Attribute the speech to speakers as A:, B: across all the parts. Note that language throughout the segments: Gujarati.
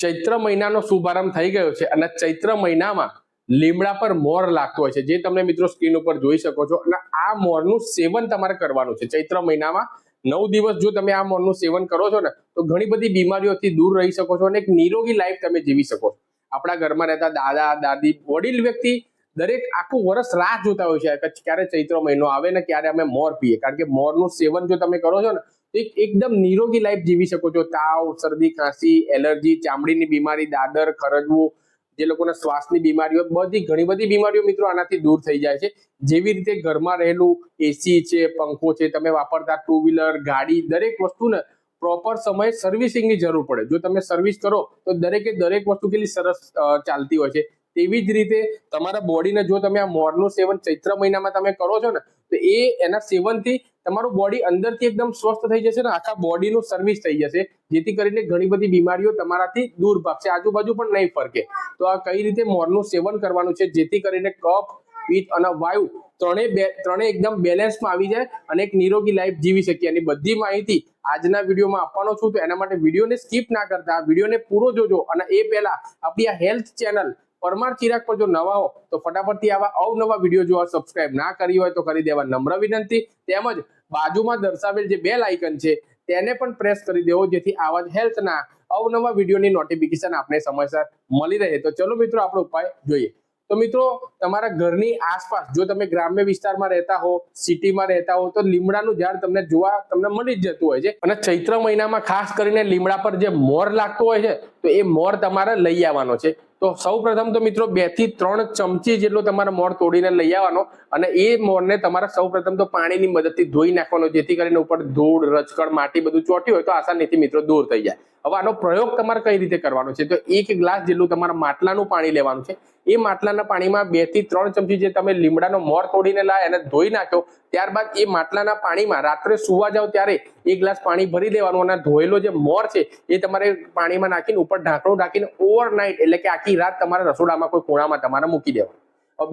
A: ચૈત્ર મહિનાનો શુભારંભ થઈ ગયો છે અને ચૈત્ર મહિનામાં લીમડા પર મોર લાગતો હોય છે. જે તમે મિત્રો સ્ક્રીન ઉપર જોઈ શકો છો અને આ મોરનું સેવન તમારે કરવાનું છે. ચૈત્ર મહિનામાં નવ દિવસ જો તમે આ મોરનું સેવન કરો છો ને, તો ઘણી બધી બીમારીઓથી દૂર રહી શકો છો અને એક નિરોગી લાઈફ તમે જીવી શકો છો. આપણા ઘરમાં રહેતા દાદા, દાદી, વડીલ વ્યક્તિ દરેક આખું વર્ષ રાહ જોતા હોય છે ક્યારે ચૈત્ર મહિનો આવે ને ક્યારે અમે મોર પીએ. કારણ કે મોરનું સેવન જો તમે કરો છો ને એક એકદમ નિરોગી લાઈફ જીવી શકો છો. તાવ, શરદી, ખાંસી એલર્જી ચામડીની બીમારી, દાદર ખરજવું જે લોકોના શ્વાસની બીમારીઓ, બધી ઘણી બધી બીમારીઓ મિત્રો આનાથી દૂર થઈ જાય છે. જેવી રીતે ઘરમાં રહેલું એસી છે, પંખો છે, તમે વાપરતા ટુ વ્હીલર ગાડી, દરેક વસ્તુને પ્રોપર સમયે સર્વિસિંગની જરૂર પડે. જો તમે સર્વિસ કરો, તો દરેકે દરેક વસ્તુ કેટલી સરસ ચાલતી હોય છે. તેવી જ રીતે તમારા બોડીને જો તમે આ મોરનું સેવન ચૈત્ર મહિનામાં તમે કરો છો ને તો એ એના સેવનથી તમારું બોડી અંદરથી એકદમ સ્વસ્થ થઈ જશે ને આખા બોડીનું સર્વિસ થઈ જશે. જેથી કરીને ઘણી બધી બીમારીઓ તમારાથી દૂર ભાગશે. આજુબાજુ પણ નહીં ફરકે. તો આ કઈ રીતે મોરનું સેવન કરવાનું છે? જેથી કરીને કફ, પિત્ત અને વાયુ ત્રણેય બે, ત્રણેય એકદમ બેલેન્સમાં આવી જાય અને એક નિરોગી લાઈફ જીવી શકીએ. અને બધી માહિતી આજના વિડીયોમાં આપવાનો છું. તો એના માટે વિડીયોને સ્કીપ ના કરતા. વિડીયોને પૂરો જોજો. અને એ પહેલા આપણી આ હેલ્થ ચેનલ પરમાર ચિરાગ પર જો નવા હો, તો ફટાફટથી આવા અવનવા વીડિયો જોવા સબસ્ક્રાઇબ ના કરી હોય તો કરી દેવા નમ્ર વિનંતી. તેમજ બાજુમાં દર્શાવેલ જે બેલ આઇકન છે, તેને પણ પ્રેસ કરી દેવો, જેથી આવા જ હેલ્થના અવનવા વિડીયોની નોટિફિકેશન આપણે સમયસર મળી રહે. તો ચલો મિત્રો, આપણો ઉપાય જોઈએ. તો મિત્રો, તમારા ઘરની આસપાસ, જો તમે ગ્રામ્ય વિસ્તારમાં રહેતા હો, સિટીમાં રહેતા હો, તો લીમડાનું ઝાડ તમને જોવા, તમને મળી જ જતું હોય છે. અને ચૈત્ર મહિનામાં ખાસ કરીને લીમડા પર જે મોર લાગતો હોય છે, તો એ મોર તમારે લઈ આવવાનો છે. તો સૌ પ્રથમ તો મિત્રો બેથી ત્રણ ચમચી જેટલો તમારે મોર તોડીને લઈ આવવાનો અને એ મોરને તમારે સૌ પ્રથમ તો પાણીની મદદથી ધોઈ નાખવાનો, જેથી કરીને ઉપર ધૂળ રજકડ માટી બધું ચોટ્યું હોય તો આસાનીથી મિત્રો દૂર થઈ જાય. હવે આનો પ્રયોગ તમારે કઈ રીતે કરવાનો છે? તો એક ગ્લાસ જેટલું તમારે માટલાનું પાણી લેવાનું છે. એ માટલાના પાણીમાં બેથી ત્રણ ચમચી જે તમે લીમડાનો મોર તોડીને લાય એને ધોઈ નાખ્યો, ત્યારબાદ એ માટલાના પાણીમાં રાત્રે સુવા જાવ ત્યારે એક ગ્લાસ પાણી ભરી દેવાનું અને ધોયેલો જે મોર છે, એ તમારે પાણીમાં નાખીને ઉપર ઢાંકણું ઢાંકીને ઓવરનાઇટ એટલે કે આખી રાત તમારા રસોડામાં કોઈ ખૂણામાં તમારે મૂકી દેવાનું.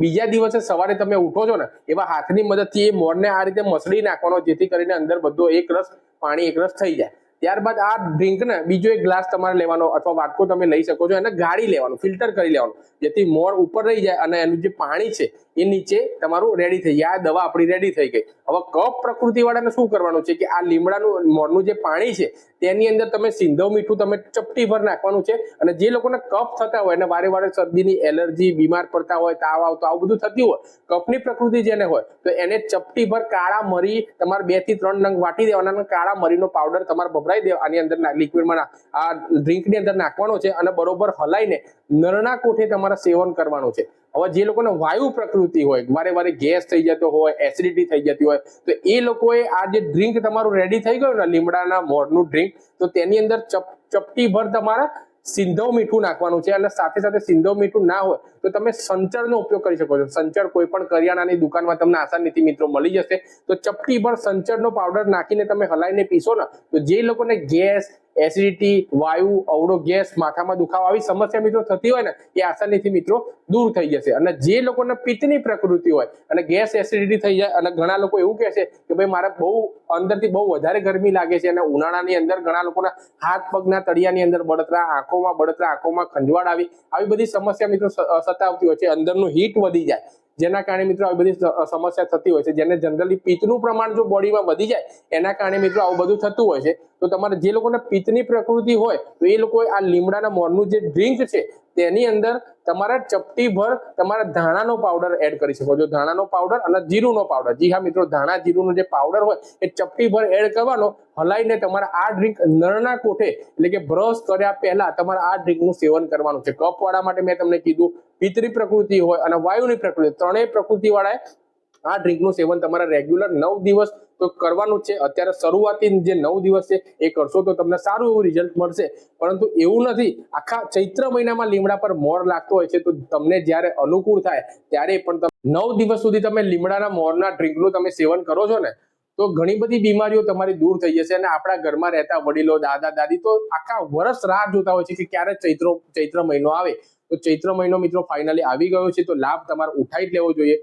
A: બીજા દિવસે સવારે તમે ઉઠો છો ને, એવા હાથની મદદથી એ મોરને આ રીતે મસળી નાખવાનો, જેથી કરીને અંદર બધો એક રસ, પાણી એક રસ થઈ જાય. ત્યારબાદ આ ડ્રિંકને બીજો એક ગ્લાસ તમારે લેવાનો અથવા વાટકો તમે લઈ શકો છો એને ગાળી લેવાનું ફિલ્ટર કરી લેવાનું. જેથી મોર ઉપર રહી જાય અને એનું જે પાણી છે એ નીચે તમારું રેડી થઈ જાય. આ દવા આપણી રેડી થઈ ગઈ. હવે કફ પ્રકૃતિ વાળાને શું કરવાનું છે કે આ લીમડાનું, મોરનું જે પાણી છે તેની અંદર તમે સિંધવ મીઠું તમે ચપટી ભર નાખવાનું છે અને જે લોકોને કફ થતા હોય, અને વારે વારે શરદીની એલર્જી, બીમાર પડતા હોય, તાવ આવતો આવું બધું થતું હોય, કફની પ્રકૃતિ જેને હોય, તો એને ચપટી ભર કાળા મરી તમારે બેથી ત્રણ નંગ વાટી દેવાના અને કાળા મરીનો પાવડર તમારે ભભરાઈ દેવા, આની અંદર લિક્વિડમાં આ ડ્રિંકની અંદર નાખવાનો છે અને બરોબર હલાઈને નરણા કોઠે તમારે સેવન કરવાનું છે. હવે જે લોકોને વાયુ પ્રકૃતિ હોય વારે વારે ગેસ થઈ જતો હોય એસિડિટી થઈ જતી હોય, તો એ લોકોએ આ જે ડ્રિંક તમારું રેડી થઈ ગયું ને, લીમડાના મોરનું ડ્રિંક તો તેની અંદર ચપ ચપટી ભર તમારા સિંધવ મીઠું નાખવાનું છે અને સાથે સાથે સિંધવ મીઠું ના હોય, તો તમે સંચળનો ઉપયોગ કરી શકો છો. સંચળ કોઈ પણ કરિયાણાની દુકાનમાં તમને આસાનીથી મિત્રો મળી જશે. તો ચપટી ભર સંચળનો પાવડર નાખીને તમે હલાઈને પીશો ને, તો જે લોકોને ગેસ એસિડિટી, વાયુ, અવળો ગેસ, માથામાં દુખાવો આવી સમસ્યા મિત્રો થતી હોય ને, એ આસાનીથી મિત્રો દૂર થઈ જશે. અને જે લોકોને પિત્તની પ્રકૃતિ હોય, અને ગેસ એસિડિટી થઈ જાય, અને ઘણા લોકો એવું કહે છે કે ભાઈ મારે બહુ અંદરથી બહુ વધારે ગરમી લાગે છે, અને ઉનાળાની અંદર ઘણા લોકોના હાથ પગના તળિયાની અંદર બળતરા, આંખોમાં બળતરા, આંખોમાં ખંજવાળ આવી આવી બધી સમસ્યા મિત્રો સતાવતી હોય છે. અંદરનું હીટ વધી જાય. જેના કારણે મિત્રો આવી બધી સમસ્યા થતી હોય છે. જેને જનરલી પિત્તનું પ્રમાણ જો બોડીમાં વધી જાય, એના કારણે મિત્રો આવું બધું થતું હોય છે. તો તમારે જે લોકોને પિત્તની પ્રકૃતિ હોય, તો એ લોકોએ આ લીમડાના મોરનું જે ડ્રિંક છે તેની અંદર તમારા ચપટી ભર તમારા ધાણાનો પાવડર એડ કરી શકો છો. ધાણાનો પાવડર અને જીરુંનો પાવડર જી હા મિત્રો, ધાણા જીરુંનો જે પાવડર હોય એ ચપટી ભર એડ કરવાનો, હલાઈને તમારે આ ડ્રિંક નળના કોઠે, એટલે કે બ્રશ કર્યા પહેલા તમારે આ ડ્રિંકનું સેવન કરવાનું છે. કપવાળા માટે મેં તમને કીધું, પિતરી પ્રકૃતિ હોય અને વાયુની પ્રકૃતિ ત્રણેય પ્રકૃતિ વાળાએ આ ડ્રિંકનું સેવન તમારે રેગ્યુલર નવ દિવસ તો કરવાનું છે. અત્યારે શરૂઆતી જે નવ દિવસ છે, એ કરશો તો તમને સારું એવું રિઝલ્ટ મળશે. પરંતુ એવું નથી. આખા ચૈત્ર મહિનામાં લીમડા પર મોર લાગતો હોય છે, તો તમને જ્યારે અનુકૂળ થાય, ત્યારે પણ તમે નવ દિવસ સુધી તમે લીમડાના મોરના ડ્રિંકનું તમે સેવન કરો છો ને, તો ઘણી બધી બીમારીઓ તમારી દૂર થઈ જશે અને આપણા ઘરમાં રહેતા વડીલો, દાદા, દાદી તો આખા વર્ષ રાહ જોતા હોય છે કે ક્યારે ચૈત્રો, ચૈત્ર મહિનો આવે. તો ચૈત્ર મહિનો મિત્રો ફાઇનલી આવી ગયો છે, તો લાભ તમારે ઉઠાઈ જ લેવો જોઈએ.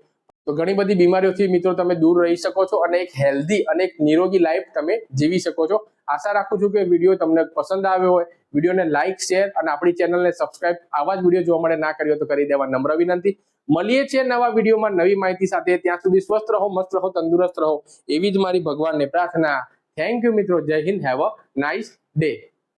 A: તો ઘણી બધી બીમારીઓથી મિત્રો તમે દૂર રહી શકો છો અને એક હેલ્ધી અને એક નિરોગી લાઈફ તમે જીવી શકો છો. આશા રાખું છું કે વીડિયો તમને પસંદ આવ્યો હોય. વિડીયોને લાઇક શેર અને આપણી ચેનલને સબસ્ક્રાઇબ આવા જ વીડિયો જોવા માટે ના કર્યો તો કરી દેવા નમ્ર વિનંતી. મળીએ છીએ નવા વિડીયોમાં નવી માહિતી સાથે. ત્યાં સુધી સ્વસ્થ રહો, મસ્ત રહો, તંદુરસ્ત રહો. એવી જ મારી ભગવાનને પ્રાર્થના. થેન્ક યુ મિત્રો. જય Hind. Have a nice day